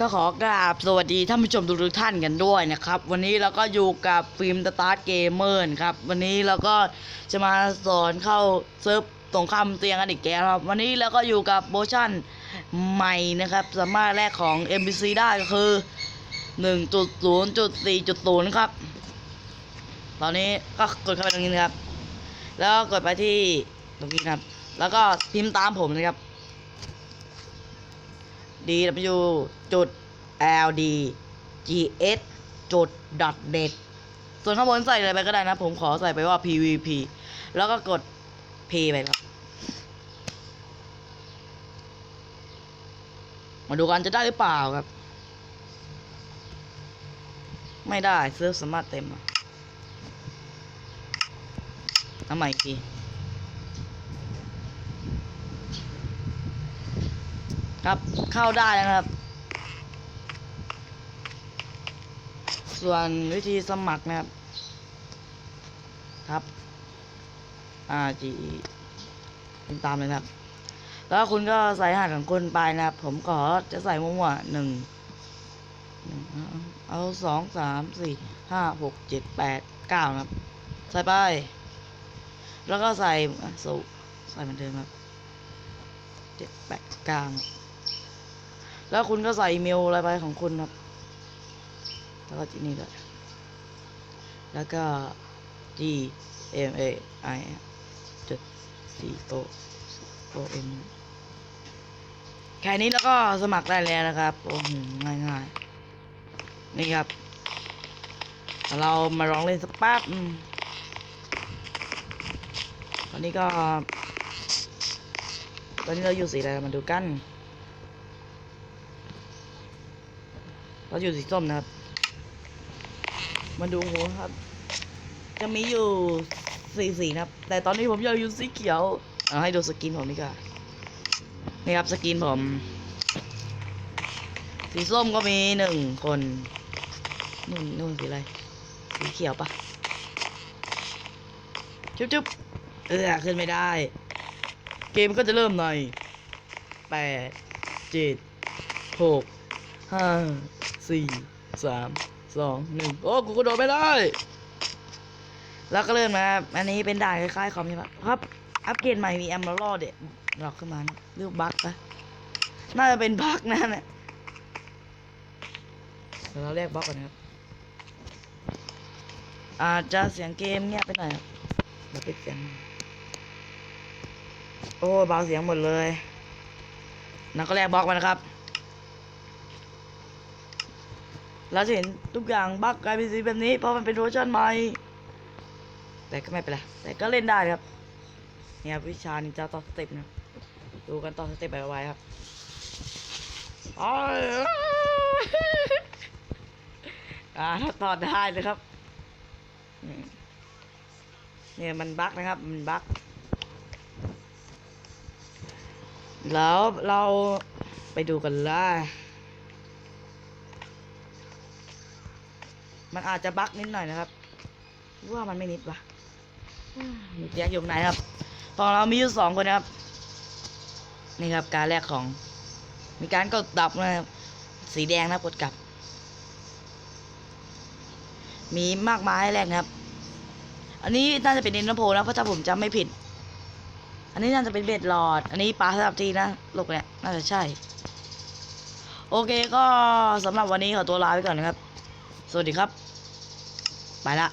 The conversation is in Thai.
ก็ขอกราบสวัสดีท่านผู้ชมทุกท่านกันด้วยนะครับ วันนี้เราก็อยู่กับฟิล์มสตาร์ทเกมเมอร์ครับ วันนี้เราก็จะมาสอนเข้าเซิร์ฟตรงข้ามเตียงกันอีกแกวครับ วันนี้เราก็อยู่กับโบชั่นใหม่นะครับ สามารถแลกของ MBC ได้ก็คือ 1.0.4.0 ครับ ตอนนี้ก็กดเข้าไปตรงนี้นะครับ แล้วก็กดไปที่ตรงนี้ครับ แล้วก็พิมพ์ตามผมนะครับ dw จุด ld gs จุด .net ส่วนข้างบนใส่อะไรไปก็ได้นะ ผมขอใส่ไปว่า pvp แล้วก็กด p ไปครับ มาดูกันจะได้หรือเปล่าครับ ไม่ได้เซิร์ฟสามารถเต็มอะทำใหม่อีกที ครับเข้าได้นะครับ ส่วนวิธีสมัครนะครับ ครับ RG ติดตามเลยนะครับ แล้วคุณก็ใส่รหัสของคุณไปนะครับ ผมขอจะใส่มั่วๆหนึ่งเอาสองสามสี่ห้าหกเจ็ดแปดเก้านะครับ ใส่ไป แล้วก็ใส่อะสูใส่เหมือนเดิมครับเจ็ดแปดเก้า แล้วคุณก็ใส่อีเมลอะไรไปของคุณครับ แล้วก็ที่นี่ด้วย แล้วก็ G M A I จุด C O O M แค่นี้แล้วก็สมัครได้แล้วนะครับ โอ้โหง่ายง่ายนี่ครับ เรามาลองเล่นสักแป๊บตอนนี้ก็ ตอนนี้เราอยู่สีอะไรมาดูกัน เราอยู่สีส้มนะครับ มาดูหัวครับ จะมีอยู่สีสีนะครับ แต่ตอนนี้ผมอยากอยู่สีเขียว เอาให้ดูสกินผมดีกว่านี่ครับสกินผม สีส้มก็มีหนึ่งคนนู่นนู่นสีอะไร สีเขียวปะจุ๊บจุ๊บเออขึ้นไม่ได้ เกมก็จะเริ่มในแปดเจ็ดหกห้า สี่สามสองหนึ่งโอ้กูกระโดดไม่ได้ แล้วก็เริ่มนะครับอันนี้เป็นด่านคล้ายๆคอมใช่ปะครับ อัปเกรดใหม่มีแอมเบอร์เด็ดหลอกขึ้นมานะเรียกบั๊กปะน่าจะเป็นบั๊กนะเนี่ยเดี๋ยวเราเรียกบั๊กก่อนนะครับ อาจจะเสียงเกมเงียบไปหน่อยครับเดี๋ยวปิดเสียง โอ้เบาเสียงหมดเลยนักก็แรกบล็อกมานะครับ เราจะเห็นทุกอย่างบั๊กกลายเป็นสีแบบนี้ เพราะมันเป็นเวอร์ชันใหม่ แต่ก็ไม่เป็นไร แต่ก็เล่นได้ครับ เนี่ยครับวิชานินจาต่อสเต็ปนะครับดูกันต่อสเต็ปไปไว้ครับอ้ายอ่าถ้าต่อได้เลยครับอืมเนี่ยมันบั๊กนะครับ มันบั๊กแล้วเราไปดูกันเลย มันอาจจะบั๊กนิดหน่อยนะครับ ว่ามันไม่นิดวะอืมมีเตียกอยู่ไหนครับของเรามีอยู่สองคนนะครับ นี่ครับการแรกของ มีการกดดับนะครับ สีแดงนะครับกดกลับ มีมากมายให้แรกนะครับ อันนี้น่าจะเป็นเนนโพนะเพราะถ้าผมจำไม่ผิด อันนี้น่าจะเป็นเบ็ดหลอด อันนี้ปลาสลับทีนะลูกเนี่ยน่าจะใช่ โอเคก็สำหรับวันนี้ขอตัวลาไปก่อนนะครับ สวัสดีครับ ไปละ